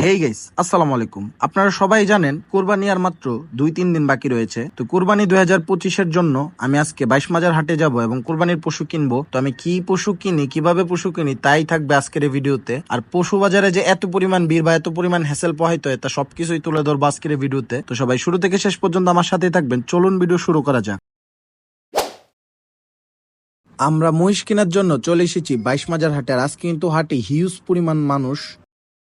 Hey guys আসসালামু আলাইকুম। আপনারা সবাই জানেন, কোরবানি আর মাত্র দুই, তিন দিন বাকি রয়েছে। তো কোরবানি দুই হাজার পঁচিশের জন্য আমি আজকে বাইশ মাজার হাটে যাব এবং কোরবানির পশু কিনবো। তো আমি কি পশু কিনি, কীভাবে পশু কিনি, তাই থাকবে আজকের এই ভিডিওতে। আর পশু বাজারে যে এত পরিমাণ ভিড় বা এত পরিমাণ হ্যাসেল পোহাইতে হয়, তা সবকিছুই তুলে ধরবো আজকের ভিডিওতে। তো সবাই শুরু থেকে শেষ পর্যন্ত আমার সাথেই থাকবেন। চলুন ভিডিও শুরু করা যাক। আমরা মহিষ কেনার জন্য চলে এসেছি বাইশ মাজার হাটে আর আজকে কিন্তু হাটে হিউজ পরিমাণ মানুষ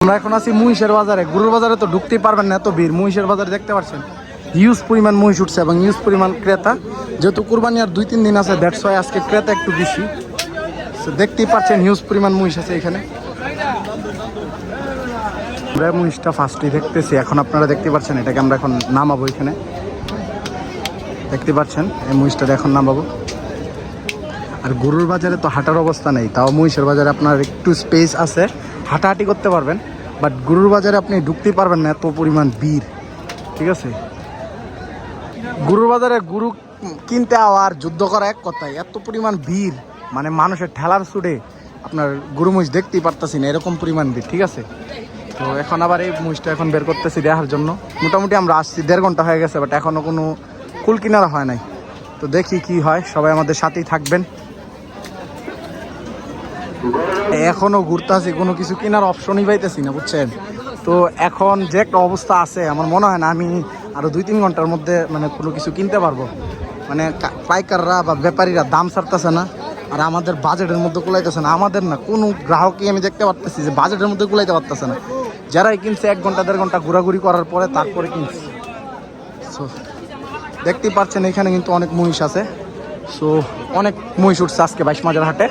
আমরা এখন আছি মহিষের বাজারে। গরুর বাজারে তো ঢুকতেই পারবেন না এত ভিড়। মহিষের বাজারে দেখতে পাচ্ছেন? হিউজ পরিমাণ মহিষ উঠছে এবং হিউজ পরিমাণ ক্রেতা। যেহেতু কুরবানি আর দুই তিন দিন আছে দ্যাটস ওয়াই আজকে ক্রেতা একটু বেশি। দেখতেই পাচ্ছেন হিউজ পরিমাণ মহিষ আছে এখানে। আমরা মহিষটা ফার্স্টে দেখতেছি। এখন আপনারা দেখতে পাচ্ছেন, এটাকে আমরা এখন নামাবো এখানে। দেখতে পাচ্ছেন, এই মহিষটা এখন নামাবো। আর গরুর বাজারে তো হাঁটার অবস্থা নেই, তাও মহিষের বাজারে আপনার একটু স্পেস আছে। হাঁটাহাঁটি করতে পারবেন। বাট গরুর বাজারে আপনি ঢুকতেই পারবেন না এত পরিমাণ ভিড়, ঠিক আছে? গরুর বাজারে গরু কিনতে আর যুদ্ধ করা এক কথাই এত পরিমাণ ভিড় মানে মানুষের ঠেলার সুড়ে আপনার গরু মহিষ দেখতেই পারতাছি না, এরকম পরিমাণ ভিড়, ঠিক আছে? তো এখন আবার এই মহিষটা এখন বের করতেছি দেখার জন্য। মোটামুটি আমরা আসছি, দেড় ঘণ্টা হয়ে গেছে বাট এখনও কোনো কুল কিনারা হয় নাই। তো দেখি কি হয়, সবাই আমাদের সাথেই থাকবেন। এখনও ঘুরতেছি, কোনো কিছু কেনার অপশনই পাইতেছি না, বুঝছেন? তো এখন যে একটা অবস্থা আছে, আমার মনে হয় না আমি আরও দুই তিন ঘণ্টার মধ্যে মানে কোনো কিছু কিনতে পারব। মানে পাইকাররা বা ব্যাপারীরা দাম ছাড়তেছে না, আর আমাদের বাজেটের মধ্যে কুলাইতেছে না। আমাদের না, কোনো গ্রাহকই আমি দেখতে পারতেছি যে বাজেটের মধ্যে কুলাইতে পারতেছে না। যারাই কিনছে, এক ঘণ্টা, দেড় ঘণ্টা ঘোরাঘুরি করার পরে তারপরে কিনছে। সো দেখতেই পাচ্ছেন এখানে কিন্তু অনেক মহিষ আছে। সো অনেক মহিষ উঠছে আজকে বাইশ মাজার হাটে।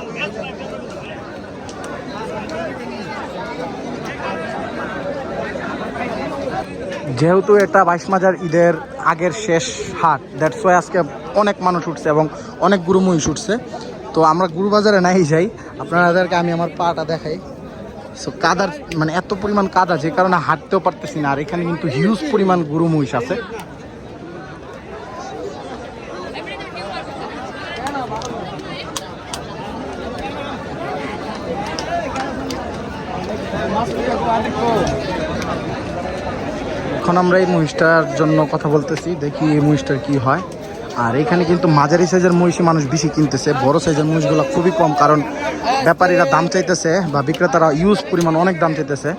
যেহেতু এটা বাইশ মাজার ঈদের আগের শেষ হাট দ্যাটস ওয়াই আজকে অনেক মানুষ উঠছে এবং অনেক গুরু মহিষ উঠছে। তো আমরা গুরু বাজারে নাই যাই, আপনাদেরকে আমি আমার পাটা দেখাই। সো কাদার মানে এত পরিমাণ কাদা, যে কারণে হাঁটতেও পারতেছি না, আর এখানে কিন্তু হিউজ পরিমাণ গুরু মহিষ আছে। এখন আমরা এই মহিষটার জন্য কথা বলতেছি, দেখি এই মহিষটার কি হয়। আর এখানে কিন্তু মাঝারি সাইজের মহিষই মানুষ বেশি কিনতেছে, বড় সাইজের মহিষগুলো খুবই কম, কারণ ব্যাপারীরা দাম চাইতেছে বা বিক্রেতারা ইউজ পরিমাণ অনেক দাম চাইতেছে।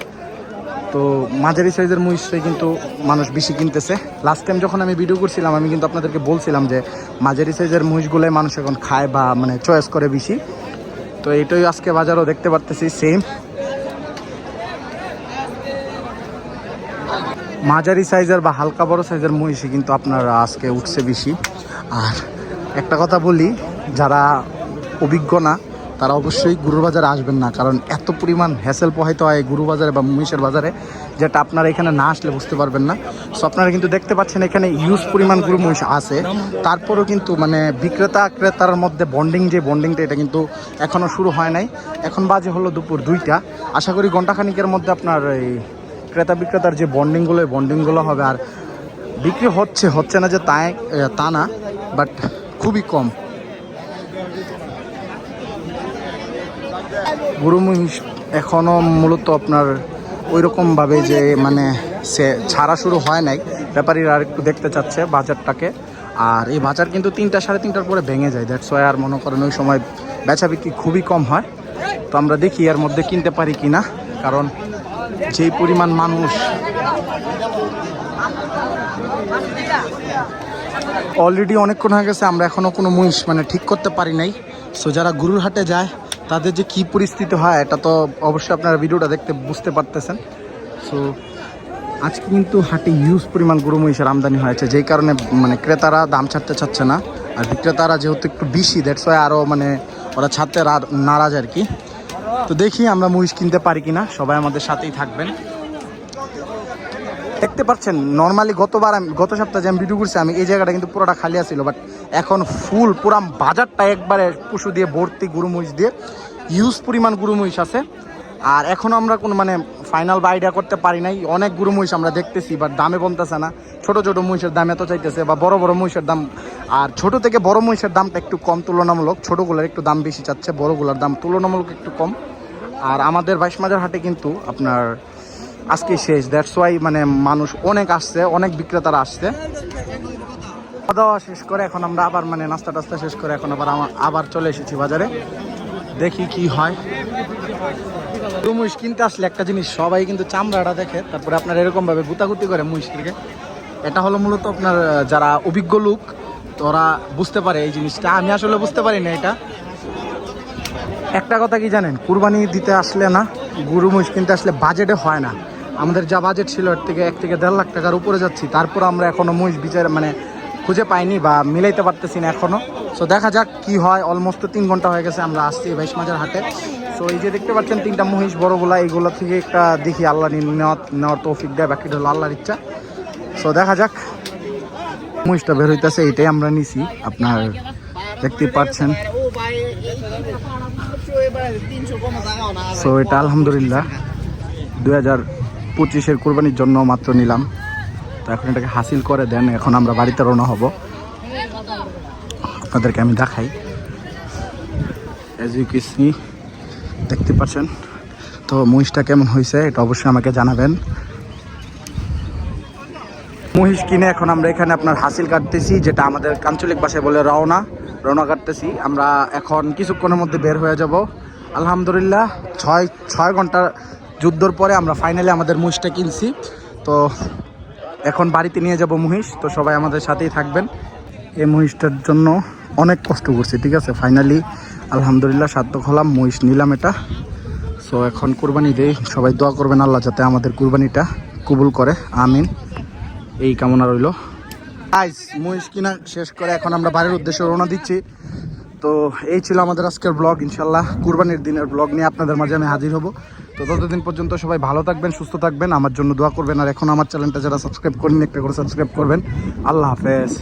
তো মাঝারি সাইজের মহিষটাই কিন্তু মানুষ বেশি কিনতেছে। লাস্ট টাইম যখন আমি ভিডিও করছিলাম, আমি কিন্তু আপনাদেরকে বলছিলাম যে মাঝারি সাইজের মহিষগুলোই মানুষ এখন খায় বা মানে চয়েস করে বেশি। তো এটাই আজকে বাজারও দেখতে পারতেছি সেম মাঝারি সাইজের বা হালকা বড় সাইজের মহিষই কিন্তু আপনার আজকে উঠছে বেশি। আর একটা কথা বলি, যারা অভিজ্ঞ না, তারা অবশ্যই গুরুর বাজারে আসবেন না, কারণ এত পরিমাণ হ্যাসেল পোহাইতে হয় গুরু বাজারে বা মহিষের বাজারে, যেটা আপনারা এখানে না আসলে বুঝতে পারবেন না। সো আপনারা কিন্তু দেখতে পাচ্ছেন এখানে ইউজ পরিমাণ গুরু মহিষ আছে। তারপরেও কিন্তু মানে বিক্রেতা, ক্রেতার মধ্যে বন্ডিং যে বন্ডিংটা এটা কিন্তু এখনও শুরু হয় নাই। এখন বাজে হলো দুপুর দুইটা। আশা করি ঘন্টাখানিকের মধ্যে আপনার এই ক্রেতা বিক্রেতার যে বন্ডিংগুলো, এই বন্ডিংগুলো হবে আর বিক্রি হচ্ছে হচ্ছে না যে তাই তা না বাট খুবই কম। গরু মহিষ এখনও মূলত আপনার ওই রকমভাবে যে মানে সে ছাড়া শুরু হয় নাই। ব্যাপারীরা আর একটু দেখতে চাচ্ছে বাজারটাকে। আর এই বাজার কিন্তু তিনটা, সাড়ে তিনটার পরে ভেঙে যায়। দ্যাটস ওয়াই আর মনে করেন ওই সময় বেচা বিক্রি খুবই কম হয়। তো আমরা দেখি এর মধ্যে কিনতে পারি কি না কারণ যেই পরিমাণ মানুষ অলরেডি অনেকক্ষণ হয়ে গেছে, আমরা এখনও কোনো মহিষ মানে ঠিক করতে পারি নাই। সো যারা গরুর হাটে যায়, তাদের যে কি পরিস্থিতি হয়, এটা তো অবশ্যই আপনারা ভিডিওটা দেখতে বুঝতে পারতেছেন। সো আজকে কিন্তু হাটে ইউজ পরিমাণ গরু মহিষের আমদানি হয়েছে, যেই কারণে মানে ক্রেতারা দাম ছাড়তে চাচ্ছে না। আর বিক্রেতারা যেহেতু একটু বেশি দ্যাটস ওয়াই আরও মানে ওরা ছাড়তে নারাজ আর কি। তো দেখি আমরা মহিষ কিনতে পারি কিনা। সবাই আমাদের সাথেই থাকবেন। দেখতে পাচ্ছেন নর্মালি গতবার আমি গত সপ্তাহে যে আমি ভিডিও করছি, আমি এই জায়গাটা কিন্তু পুরোটা খালি আছিল বাট এখন ফুল পুরা বাজারটা একবারে পশু দিয়ে, ভর্তি গুরু মহিষ দিয়ে ইউজ পরিমাণ গুরু মহিষ আছে। আর এখনও আমরা কোনো মানে ফাইনাল বা আইডিয়া করতে পারি নাই। অনেক গুরু মহিষ আমরা দেখতেছি বাট দামে কমতেছে না। ছোট ছোট মহিষের দাম এত চাইতেছে বা বড় বড় মহিষের দাম আর ছোট থেকে বড় মহিষের দামটা একটু কম তুলনামূলক, ছোটগুলোর একটু দাম বেশি চাচ্ছে, বড়গুলোর দাম তুলনামূলক একটু কম। আর আমাদের বাইশ মাজার হাটে কিন্তু আপনার আজকে শেষ। দ্যাটস ওয়াই মানে মানুষ অনেক আসছে, অনেক বিক্রেতারা আসছে। খাওয়া দাওয়া শেষ করে এখন আমরা আবার মানে নাস্তা টাস্তা শেষ করে এখন আবার আবার চলে এসেছি বাজারে। দেখি কি হয়। তো মহিষ কিনতে আসলে একটা জিনিস, সবাই কিন্তু চামড়াটা দেখে, তারপরে আপনার এরকমভাবে গুতাগুতি করে মহিষকে এটা হলো মূলত আপনার যারা অভিজ্ঞ লোক তো ওরা বুঝতে পারে এই জিনিসটা। আমি আসলে বুঝতে পারি না এটা। একটা কথা কি জানেন? কুরবানি দিতে আসলে না, গরু মহিষ কিনতে আসলে বাজেটে হয় না। আমাদের যা বাজেট ছিল, এর থেকে এক থেকে দেড় লাখ টাকার উপরে যাচ্ছি। তারপর আমরা এখনও মহিষ বিচার মানে খুঁজে পাইনি বা মিলাইতে পারতেছি না এখনও। সো দেখা যাক কি হয়। অলমোস্ট তিন ঘণ্টা হয়ে গেছে, আমরা আসছি বাইশ মাজার হাটে। সো এই যে দেখতে পাচ্ছেন, তিনটা মহিষ বড়গুলা, এইগুলো থেকে একটা দেখি, আল্লাহ নেওয়ার তৌফিক দেয় বাকিটা হলো আল্লাহর ইচ্ছা। সো দেখা যাক। মহিষটা বের হইতেছে এটাই আমরা নিছি। আপনার দেখতে পাচ্ছেন। সো এটা আলহামদুলিল্লাহ। দু হাজার পঁচিশের কোরবানির জন্য মাত্র নিলাম। তো এখন এটাকে হাসিল করে দেন, এখন আমরা বাড়িতে রওনা হব। আপনাদেরকে আমি দেখাই। অ্যাজ ইউ দেখতে পাচ্ছেন? তো মহিষটা কেমন হয়েছে, এটা অবশ্যই আমাকে জানাবেন। মহিষ কিনে এখন আমরা এখানে আপনার হাসিল কাটতেছি, যেটা আমাদের আঞ্চলিক ভাষায় বলে রওনা। রওনা কাটতেছি। আমরা এখন কিছুক্ষণের মধ্যে বের হয়ে যাব। আলহামদুলিল্লাহ, ছয় ছয় ঘণ্টা যুদ্ধর পরে আমরা ফাইনালি আমাদের মহিষটা কিনছি। তো এখন বাড়িতে নিয়ে যাব মহিষ তো সবাই আমাদের সাথেই থাকবেন। এই মহিষটার জন্য অনেক কষ্ট করছি, ঠিক আছে? ফাইনালি আলহামদুলিল্লাহ, সার্থক হলাম মহিষ নিলাম এটা। সো এখন কুরবানি দেই, সবাই দোয়া করবেন আল্লাহ যাতে আমাদের কুরবানিটা কবুল করে, আমিন। এই কামনা রইল। আইস মহিষ কিনা শেষ করে এখন আমরা বাড়ির উদ্দেশ্যে রওনা দিচ্ছি। তো এই ছিল আমাদের আজকের ব্লগ ইনশাল্লাহ কুরবানির দিনের ব্লগ নিয়ে আপনাদের মাঝে আমি হাজির হব। তো ততদিন পর্যন্ত সবাই ভালো থাকবেন, সুস্থ থাকবেন, আমার জন্য দোয়া করবেন, আর এখন আমার চ্যানেলটা যারা সাবস্ক্রাইব করেন একটা করে সাবস্ক্রাইব করবেন। আল্লাহ হাফেজ।